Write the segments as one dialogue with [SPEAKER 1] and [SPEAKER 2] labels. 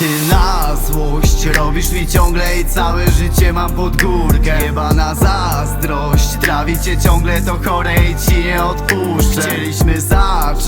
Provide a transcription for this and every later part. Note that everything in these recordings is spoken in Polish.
[SPEAKER 1] Ty na złość robisz mi ciągle i całe życie mam pod górkę. Jebana zazdrość Trawi cię ciągle to chore i ci nie odpuszczę. Chcieliśmy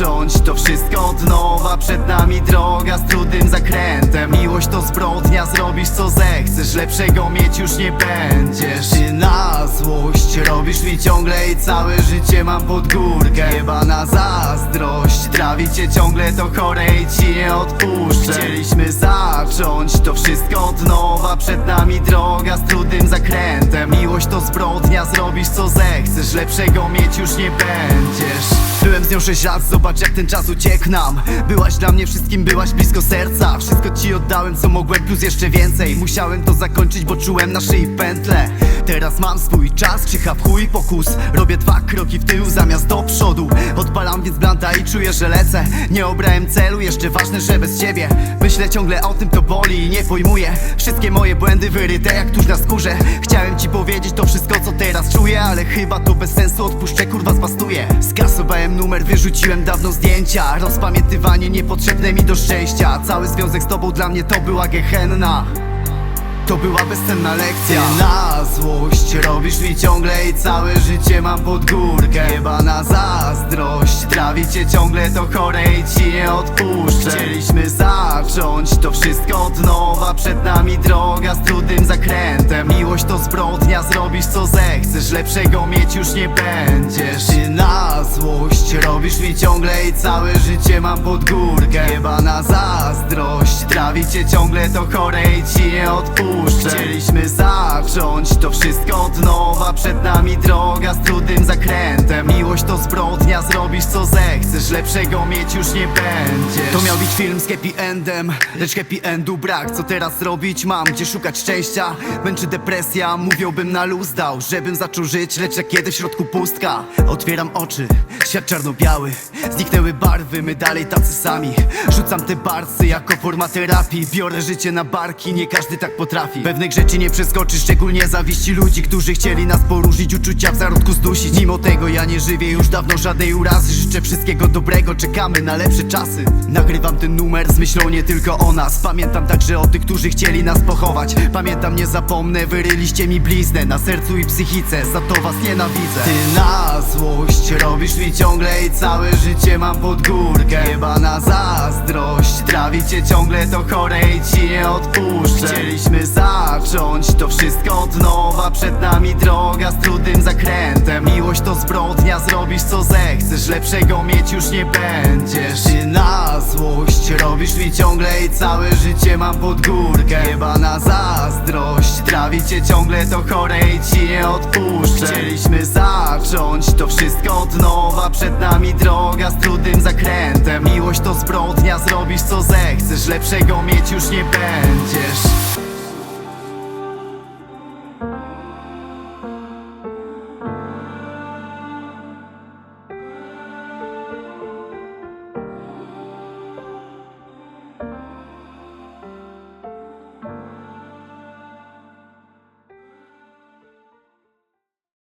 [SPEAKER 1] zacząć to wszystko od nowa. Przed nami droga z trudnym zakrętem. Miłość to zbrodnia, zrobisz co zechcesz. Lepszego mieć już nie będziesz. Ty na złość robisz mi ciągle i całe życie mam pod górkę. Jebana zazdrość Trawi cię ciągle to chore i ci nie odpuszczę. Chcieliśmy zacząć to wszystko od nowa. Przed nami droga z trudnym zakrętem. Miłość to zbrodnia, zrobisz co zechcesz. Lepszego mieć już nie będziesz nią 6 lat, zobacz jak ten czas uciekł nam Byłaś dla mnie wszystkim, byłaś blisko serca. Wszystko ci oddałem co mogłem, plus jeszcze więcej. Musiałem to zakończyć, bo czułem na szyi pętle Teraz mam swój czas, krzycha w chuj pokus. Robię dwa kroki w tył zamiast do przodu czuję, że lecę Nie obrałem celu, jeszcze ważne, że bez ciebie. Myślę ciągle o tym, to boli i nie pojmuję. Wszystkie moje błędy wyryte jak tuż na skórze. Chciałem ci powiedzieć to wszystko, co teraz czuję Ale chyba to bez sensu, odpuszczę, kurwa zbastuję. Skasowałem numer, wyrzuciłem dawno zdjęcia. Rozpamiętywanie niepotrzebne mi do szczęścia. Cały związek z tobą dla mnie to była gehenna. To była bezcenna lekcja. Ty na złość robisz mi ciągle i całe życie mam pod górkę. Jebana zazdrość. Trawi cię ciągle to chore i ci nie odpuszczę. Chcieliśmy zacząć to wszystko od nowa. Przed nami droga z trudnym zakrętem. Miłość to zbrodnia, zrobisz co zechcesz. Lepszego mieć już nie będziesz. Ty na złość robisz mi ciągle i całe życie mam pod górkę. Jebana zazdrość. Trawi cię ciągle to chore i ci nie odpuszczę. Chcieliśmy zacząć to wszystko od nowa. Przed nami droga z trudnym zakrętem. Miłość to zbrodnia, zrobisz co zechcesz Lepszego mieć już nie będziesz. To miał być film z happy endem Lecz happy endu brak, co teraz robić mam? Gdzie szukać szczęścia? Męczy depresja, mówiłbym na luz dał Żebym zaczął żyć, lecz jak kiedy w środku pustka. Otwieram oczy, świat czarno-biały. Zniknęły barwy, my dalej tacy sami. Rzucam te barcy jako forma terapii. Biorę życie na barki, nie każdy tak potrafi. Pewnych rzeczy nie przeskoczy, szczególnie zawiści ludzi Którzy chcieli nas poróżnić, uczucia w zarodku zdusić. Mimo tego ja nie żywię już dawno żadnej urazy Życzę wszystkiego dobrego, czekamy na lepsze czasy. Nagrywam ten numer z myślą nie tylko o nas. Pamiętam także o tych, którzy chcieli nas pochować. Pamiętam, nie zapomnę, wyryliście mi bliznę Na sercu i psychice, za to was nienawidzę. Ty na złość robisz mi ciągle i całe życie mam pod górkę. Jebana zazdrość Trawi cię ciągle to chore i ci nie odpuszczę. Chcieliśmy zacząć to wszystko od nowa. Przed nami droga z trudnym zakrętem. Miłość to zbrodnia, zrobisz co zechcesz Lepszego mieć już nie będziesz. Ty na złość robisz mi ciągle i całe życie mam pod górkę. Jebana zazdrość Trawi cię ciągle to chore i ci nie odpuszczę. Chcieliśmy zacząć to wszystko od nowa Przed nami droga z trudnym zakrętem. Miłość to zbrodnia, zrobisz co zechcesz Lepszego mieć już nie będziesz